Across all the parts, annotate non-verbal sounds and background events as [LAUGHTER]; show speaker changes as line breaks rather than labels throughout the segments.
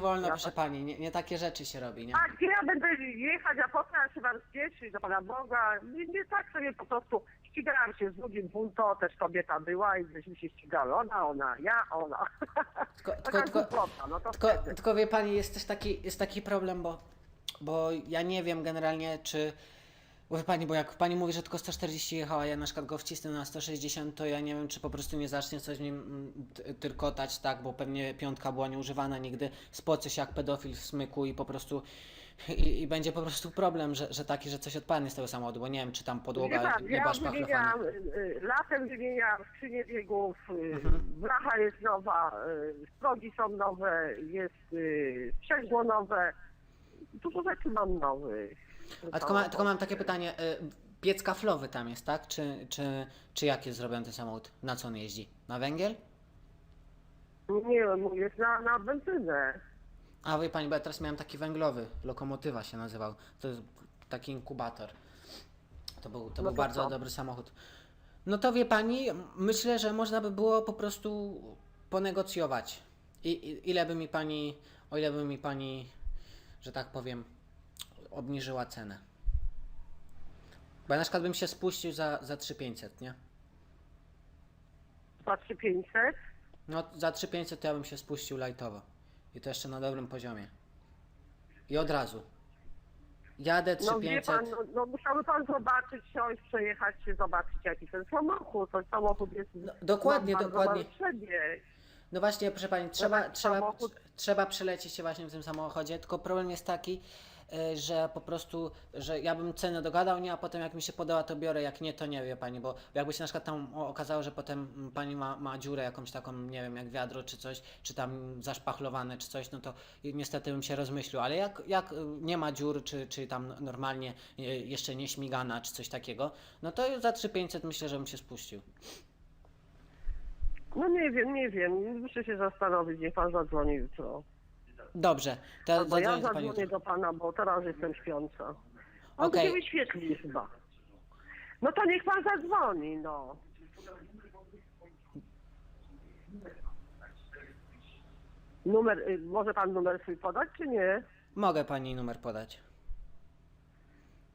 wolno,
Ja
proszę
tak-
pani, nie, nie takie rzeczy się robi, nie?
A gdzie ja będę jechać, a potem ja się mam spieszyć do Pana Boga? Nie, nie tak sobie po prostu ścigałam się z drugim punto, też kobieta była i żeśmy się ścigali. Ona, ona, ja, ona.
Tylko, [LAUGHS] tylko,
Taka
tylko,
głupota, no to
tylko,
wtedy.
tylko wie pani, jest też taki, jest taki problem, bo, bo ja nie wiem generalnie, czy. Bo wie pani, bo jak pani mówi, że tylko 140 jechała, ja na przykład go wcisnę na 160, to ja nie wiem, czy po prostu nie zacznie coś nim mm, tyrkotać, tak, bo pewnie piątka była nieużywana nigdy, spocy się jak pedofil w smyku i po prostu. I, I będzie po prostu problem, że, że taki, że coś odpadnie z tego samochodu, bo nie wiem, czy tam
Wie
podłoga
pan,
nie
ja
była szpachlowana.
wymieniałam, y, y, latem wymieniałam skrzynię biegów, y,
Mhm.
blacha jest nowa, y, progi są nowe, jest y, sprzęgło nowe. Dużo rzeczy mam nowych.
A tylko, ma, tylko mam takie pytanie, y, piec kaflowy tam jest, tak? Czy, czy, czy jak jest zrobiony ten samochód? Na co on jeździ? Na węgiel?
Nie jest na, na benzynę.
A wie pani, bo ja teraz miałem taki węglowy, lokomotywa się nazywał. To jest taki inkubator. To był, to
No
był
to
bardzo
co?
dobry samochód. No to wie pani, myślę, że można by było po prostu ponegocjować. I, i ile by mi pani, o ile by mi pani, że tak powiem, obniżyła cenę. Bo ja na przykład bym się spuścił za, za 3500, nie?
2500.
No za 3500 to ja bym się spuścił lightowo. I to jeszcze na dobrym poziomie. I od razu. Jadę
No wie
3500.
pan, no, no musiałby pan zobaczyć, siąść, przejechać się, zobaczyć jaki ten samochód. Ten samochód jest
No, dokładnie,
ma
dokładnie. No właśnie, proszę pani, trzeba,
taki
trzeba,
samochód-
trzeba przelecieć się właśnie w tym samochodzie, tylko problem jest taki, że po prostu, że ja bym cenę dogadał, nie, a potem jak mi się podoba, to biorę, jak nie, to nie wie pani, bo jakby się na przykład tam okazało, że potem pani ma, ma dziurę jakąś taką, nie wiem, jak wiadro czy coś, czy tam zaszpachlowane czy coś, no to niestety bym się rozmyślił, ale jak, jak nie ma dziur, czy, czy tam normalnie y, jeszcze nie śmigana, czy coś takiego, no to za 3500 myślę, że bym się spuścił.
No nie wiem, nie wiem. Muszę się zastanowić, niech pan zadzwoni jutro.
Dobrze, to
Albo ja
zadzwonię do pani
zadzwonię
jutro.
do pana, bo teraz jestem śpiąca. On
Okej.
się wyświetli chyba. No to niech pan zadzwoni, no. Numer, y, może pan numer swój podać, czy nie?
Mogę pani numer podać.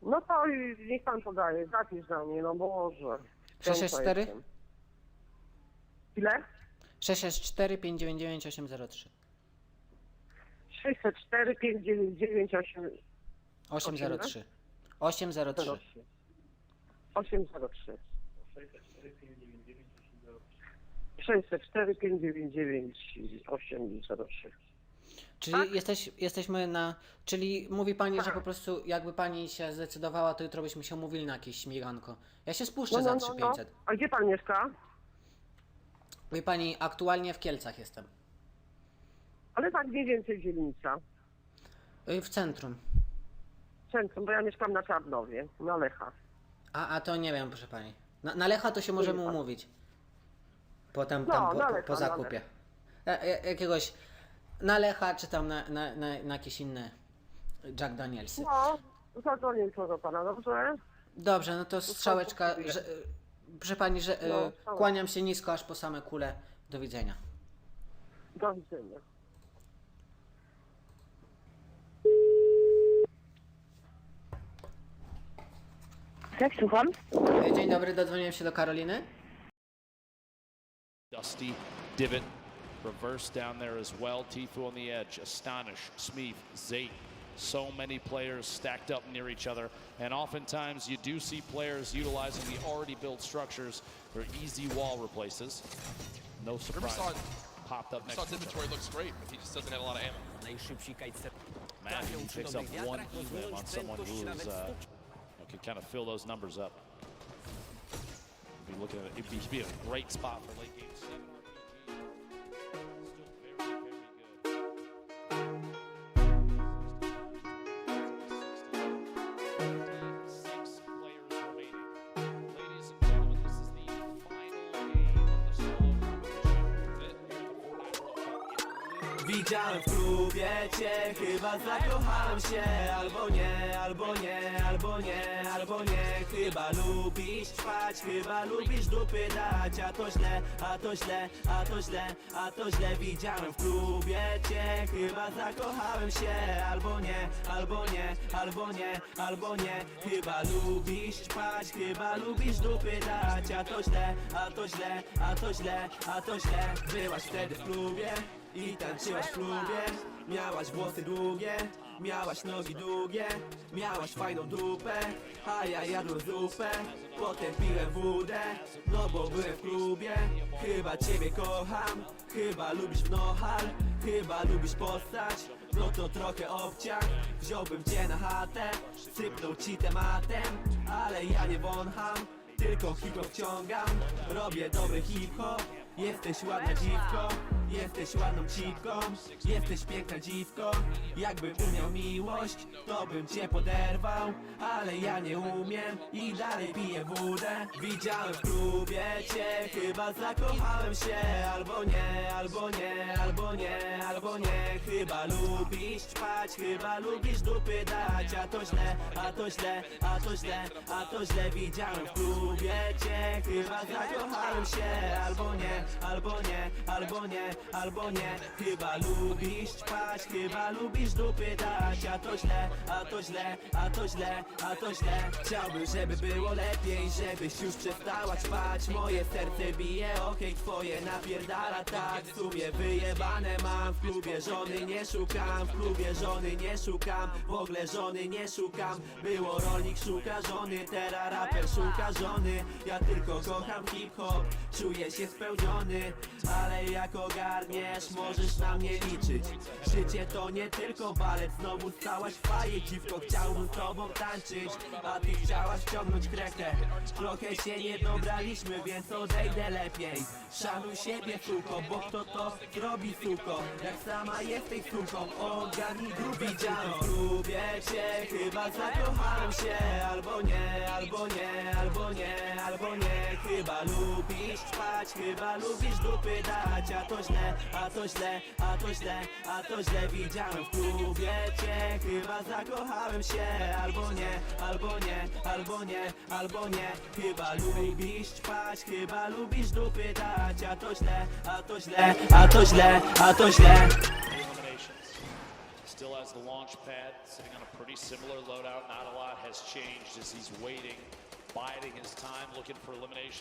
No to i niech pan podaje, zapisz na mnie, no Boże.
664?
Jestem. Ile?
664 599 803
604 599 803.
803 803
803. 604 599 803.
Czyli
Tak?
jesteś, jesteśmy na. Czyli mówi pani, że po prostu jakby pani się zdecydowała, to jutro byśmy się umówili na jakieś śmiganko. Ja się spuszczę
No,
za
no, no, no.
3500.
A gdzie pan mieszka?
Wie pani, aktualnie w Kielcach jestem.
Tak mniej więcej dzielnica.
Y, W centrum.
Centrum, bo ja mieszkam na Czarnowie, na Lecha.
A, a to nie wiem, proszę pani. Na, na Lecha to się możemy
pan.
umówić. Potem
No,
tam po,
na
po,
Lecha,
po
na
zakupie. Ja, ja, jakiegoś na Lecha, czy tam na, na, na, na jakieś inne Jack Danielsy.
No, zadzwonię jutro do pana, dobrze?
Dobrze, no to strzałeczka, że, y, proszę pani, że y,
No, strzałeczka.
kłaniam się nisko aż po same kule. Do widzenia.
Do widzenia.
Tak, słucham?
Dzień dobry, dodzwoniłem się do Karoliny.
Dusty divot, reverse down there as well. Tifu on the edge, Astonish, Smeeth, Zate. So many players stacked up near each other, and oftentimes you do see players utilizing the already built structures for easy wall replaces. No surprise.
Riverside,
Popped up next
Riverside's
to each
inventory looks great, but he just doesn't have a lot of ammo.
Najszybsi kitesurf.
other. Matthew picks up one even on someone who is, uh, can kind of fill those numbers up. Be looking at it, it'd be, be a great spot for late
Widziałem w klubie cię, chyba zakochałem się. Albo nie, albo nie, albo nie, albo nie. Chyba lubisz trwać, chyba lubisz dupy dać. A to źle, a to źle, a to źle, a to źle. Widziałem w klubie cię, chyba zakochałem się. Albo nie, albo nie, albo nie, albo nie. Chyba lubisz trwać, chyba lubisz dupy dać. A to źle, a to źle, a to źle, a to źle. Byłaś wtedy w klubie i tańczyłaś w klubie Miałaś włosy długie, miałaś nogi długie Miałaś fajną dupę, a ja jadłem zupę Potem piłem wódę, no bo byłem w klubie. Chyba ciebie kocham, chyba lubisz wnochal Chyba lubisz postać, no to trochę obciach. Wziąłbym cię na chatę, sypnął ci tematem. Ale ja nie wącham tylko hip-hop wciągam. Robię dobry hip-hop Jesteś ładna dziwko Jesteś ładną cipką Jesteś piękna dziwko. Jakbym umiał miłość To bym cię poderwał Ale ja nie umiem I dalej piję wódę. Widziałem w klubie cię Chyba zakochałem się. Albo nie, albo nie, albo nie, albo nie. Chyba lubisz trwać Chyba lubisz dupy dać. A to źle, a to źle, a to źle, a to źle. Widziałem w klubie cię Chyba zakochałem się. Albo nie, albo nie, albo nie, albo nie. Chyba lubisz trwać Chyba lubisz dupy dać. A to źle, a to źle, a to źle, a to źle. Chciałbym, żeby było lepiej Żebyś już przestała ćpać Moje serce bije, okej, twoje napierdala. Tak W sumie wyjebane mam. W klubie żony nie szukam W klubie żony nie szukam. W ogóle żony nie szukam. Było rolnik szuka żony Teraz raper szuka żony. Ja tylko kocham hip-hop Czuję się spełniony Ale jak ogarniesz Możesz na mnie liczyć. Życie to nie tylko balet Znowu stałaś faję Dziwko chciałbym z tobą tańczyć A ty chciałaś wciągnąć krekę. Trochę się nie dobraliśmy Więc odejdę lepiej. Szanuj siebie suko Bo kto to zrobi suko? Jak sama jesteś suką Ogarnij gruby Widziałem w cię Chyba zakochałem się. Albo nie, albo nie, albo nie, albo nie. Chyba lubisz trwać Chyba lubisz dupy dać A to źle, a to źle, a to źle, a to źle Widziałem w klubie cię Chyba zakochałem się Albo nie, albo nie, albo nie, albo nie Chyba lubisz trwać Chyba lubisz dupy dać A to źle, a to źle, a to źle, a to źle.
Still has the launch pad, sitting on a pretty similar loadout. Not a lot has changed as he's waiting,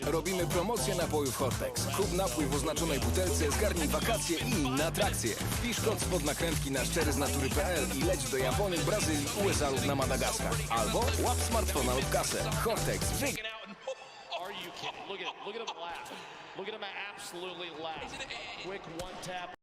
Robimy promocję napojów Hortex. Kup napój w oznaczonej butelce, zgarnij wakacje i inne atrakcje. Wpisz kod spod nakrętki na szczeryznatury.pl i leć do Japonii, Brazylii, USA lub na Madagaskar. Albo łap smartfona lub kasę. Hortex, wyg...
Freaking out and are you kidding? Look at it. Look at him laugh. Look at him absolutely laugh. Quick one tap